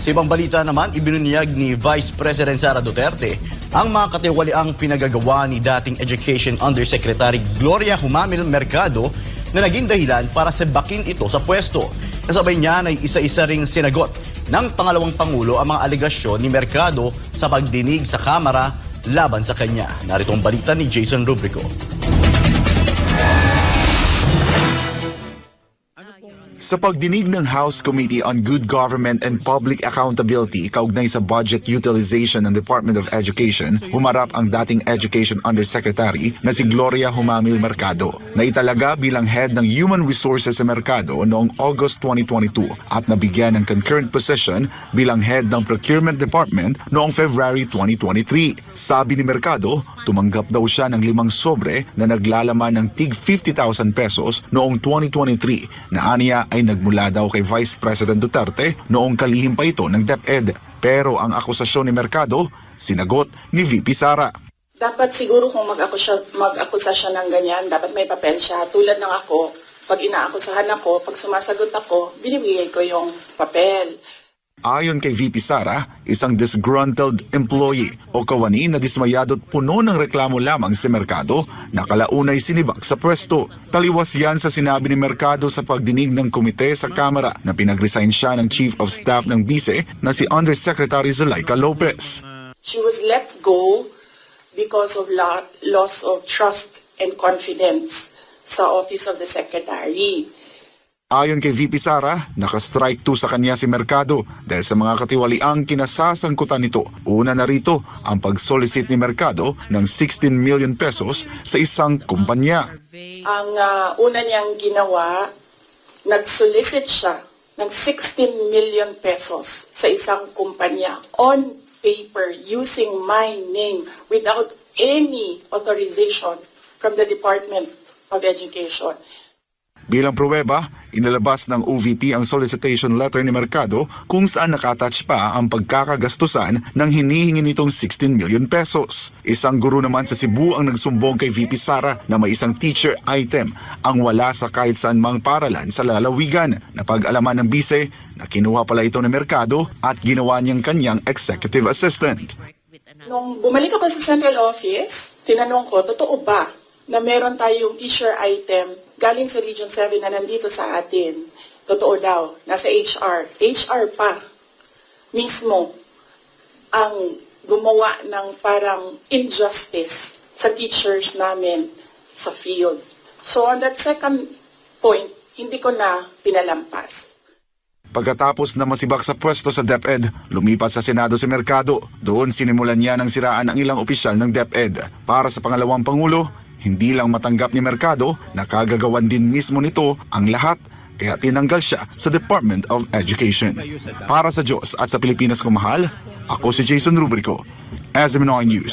Sa ibang balita naman, ibinunyag ni Vice President Sara Duterte ang mga katiwaliang pinagagawa ni dating Education Undersecretary Gloria Humamil Mercado na naging dahilan para sebakin ito sa pwesto. Kasabay niya ay isa-isa ring sinagot ng pangalawang Pangulo ang mga alegasyon ni Mercado sa pagdinig sa Kamara laban sa kanya. Narito ang balita ni Jason Rubrico. Sa pagdinig ng House Committee on Good Government and Public Accountability kaugnay sa budget utilization ng Department of Education, humarap ang dating Education Undersecretary na si Gloria Humamil Mercado na italaga bilang head ng Human Resources sa Mercado noong August 2022 at nabigyan ng concurrent position bilang head ng Procurement Department noong February 2023. Sabi ni Mercado, tumanggap daw siya ng limang sobre na naglalaman ng tig 50,000 pesos noong 2023 na aniya ay nagmula daw kay Vice President Duterte noong kalihim pa ito ng DepEd. Pero ang akusasyon ni Mercado, sinagot ni VP Sara. Dapat siguro kung mag-akusa, mag-akusa siya ng ganyan, dapat may papel siya. Tulad ng ako, pag inaakusahan ako, pag sumasagot ako, binibigay ko yung papel. Ayon kay VP Sara, isang disgruntled employee o kawani na dismayado at puno ng reklamo lamang si Mercado na kalaunay sinibak sa pwesto. Taliwas yan sa sinabi ni Mercado sa pagdinig ng komite sa Kamara na pinag-resign siya ng Chief of Staff ng BICE na si Undersecretary Zuleika Lopez. She was let go because of loss of trust and confidence sa Office of the Secretary. Ayon kay VP Sara, naka-strike 2 sa kanya si Mercado dahil sa mga katiwaliang kinasasangkutan nito. Una na rito ang pag-solicit ni Mercado ng 16 million pesos sa isang kumpanya. Ang ah, una niyang ginawa, nag-solicit siya ng 16 million pesos sa isang kumpanya on paper using my name without any authorization from the Department of Education. Bilang pruweba, inilabas ng OVP ang solicitation letter ni Mercado kung saan nakatouch pa ang pagkakagastusan ng hinihingi nitong 16 million pesos. Isang guro naman sa Cebu ang nagsumbong kay VP Sara na may isang teacher item ang wala sa kahit saan mang paralan sa lalawigan na pag-alaman ng bise na kinuha pala ito ng Mercado at ginawa niyang kanyang executive assistant. Nung bumalik ako sa central office, tinanong ko, totoo ba na meron tayong teacher item galing sa Region 7 na nandito sa atin? Totoo daw, nasa HR. HR pa mismo ang gumawa ng parang injustice sa teachers namin sa field. So on that second point, hindi ko na pinalampas. Pagkatapos na masibak sa pwesto sa DepEd, lumipat sa Senado si Mercado. Doon sinimulan niya ng siraan ang ilang opisyal ng DepEd. Para sa pangalawang Pangulo, hindi lang matanggap ni Mercado na kagagawan din mismo nito ang lahat kaya tinanggal siya sa Department of Education. Para sa Diyos at sa Pilipinas kumahal, ako si Jason Rubrico, SMNY News.